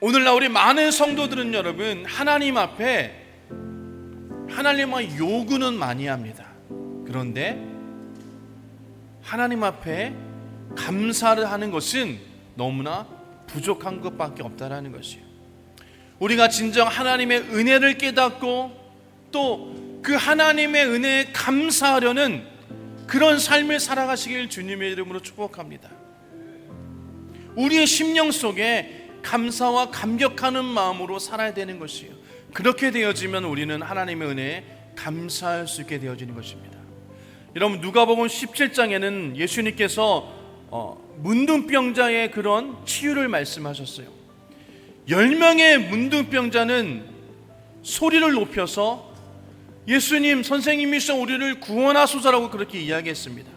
오늘날 우리 많은 성도들은 여러분 하나님 앞에 하나님의 요구는 많이 합니다. 그런데 하나님 앞에 감사를 하는 것은 너무나 부족한 것밖에 없다라는 것이에요. 우리가 진정 하나님의 은혜를 깨닫고 또 그 하나님의 은혜에 감사하려는 그런 삶을 살아가시길 주님의 이름으로 축복합니다. 우리의 심령 속에 감사와 감격하는 마음으로 살아야 되는 것이에요. 그렇게 되어지면 우리는 하나님의 은혜에 감사할 수 있게 되어지는 것입니다. 여러분 누가복음 17장에는 예수님께서 어, 문둥병자의 그런 치유를 말씀하셨어요. 10명의 문둥병자는 소리를 높여서 예수님 선생님이시여 우리를 구원하소서라고 그렇게 이야기했습니다.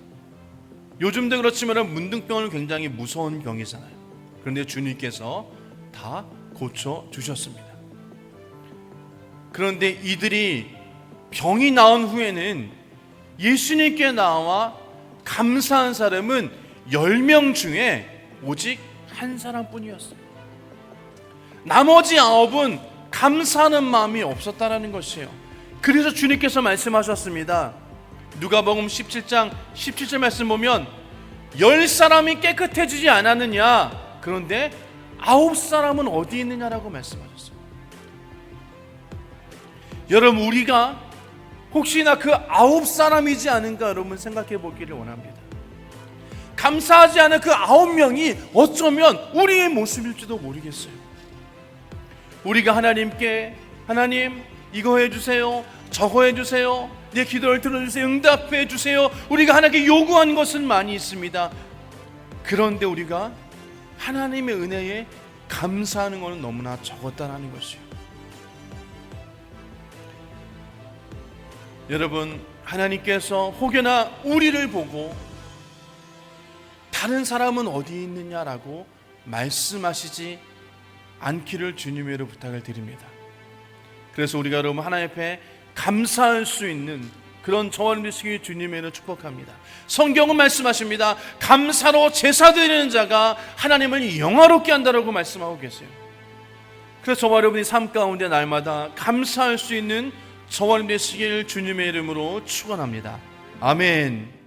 요즘도 그렇지만 문둥병은 굉장히 무서운 병이잖아요. 그런데 주님께서 다 고쳐 주셨습니다. 그런데 이들이 병이 나은 후에는 예수님께 나와 감사한 사람은 10명 중에 오직 한 사람뿐이었어요. 나머지 아홉은 감사하는 마음이 없었다라는 것이에요. 그래서 주님께서 말씀하셨습니다. 누가복음 17장 17절 말씀 보면 열 사람이 깨끗해지지 않았느냐 그런데 아홉 사람은 어디 있느냐라고 말씀하셨어요. 여러분 우리가 혹시나 그 아홉 사람이지 않은가 여러분 생각해 보기를 원합니다. 감사하지 않은 그 아홉 명이 어쩌면 우리의 모습일지도 모르겠어요. 우리가 하나님께 하나님 이거 해주세요, 저거 해주세요, 내 기도를 들어주세요, 응답해 주세요. 우리가 하나님께 요구한 것은 많이 있습니다. 그런데 우리가 하나님의 은혜에 감사하는 것은 너무나 적었다는 것이요. 여러분 하나님께서 혹여나 우리를 보고 다른 사람은 어디 있느냐라고 말씀하시지 않기를 주님으로 부탁을 드립니다. 그래서 우리가 여러분 하나님 앞에 감사할 수 있는 그런 저와 되시길 주님으로 축복합니다. 성경은 말씀하십니다. 감사로 제사 드리는 자가 하나님을 영화롭게 한다라고 말씀하고 계세요. 그래서 저와 여러분이 삶 가운데 날마다 감사할 수 있는 저와 되시길 주님의 이름으로 축원합니다. 아멘.